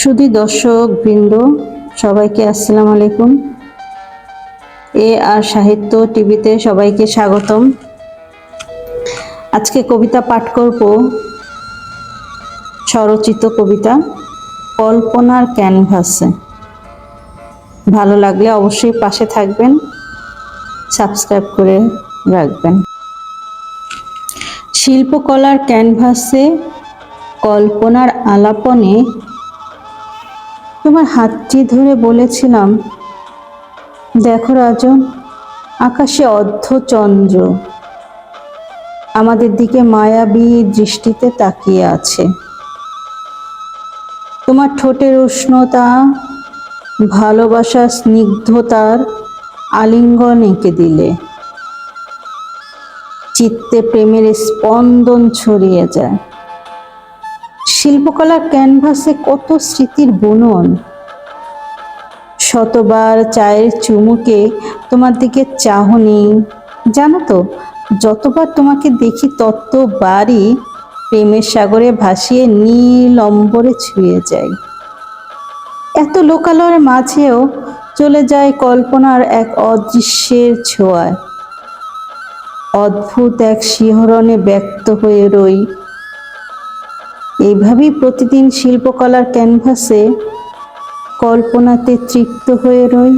শুধু দর্শক বৃন্দ সবাইকে আসসালামু আলাইকুম। এ আর সাহিত্য টিভিতে সবাইকে স্বাগতম। আজকে কবিতা পাঠ করব স্বরচিত কবিতা, কল্পনার ক্যানভাসে। ভালো লাগলে অবশ্যই পাশে থাকবেন, সাবস্ক্রাইব করে রাখবেন। শিল্পকলার ক্যানভাসে কল্পনার আলাপনে তোমার হাতটি ধরে বলেছিলাম, দেখো রাজন, আকাশে অর্ধচন্দ্র আমাদের দিকে মায়াবী দৃষ্টিতে তাকিয়ে আছে। তোমার ঠোঁটের উষ্ণতা, ভালোবাসার স্নিগ্ধতার আলিঙ্গন এঁকে দিলে। চিত্তে প্রেমের স্পন্দন ছড়িয়ে যায়। শিল্পকলার ক্যানভাসে কত স্মৃতির বুনন। শতবার চায়ের চুমুকে তোমার দিকে চাহনি। জানো তো, যতবার তোমাকে দেখি ততবারই প্রেমের সাগরে ভাসিয়ে নীল অম্বরে ছুঁয়ে যায় এত লোকালয়ের মাঝেও চলে যায় কল্পনার এক অদৃশ্যের ছোঁয়ায়। অদ্ভুত এক শিহরণে ব্যক্ত হয়ে রই এইভাবেই প্রতিদিন শিল্পকলার ক্যানভাসে কল্পনাতে তৃপ্ত হয়ে রই।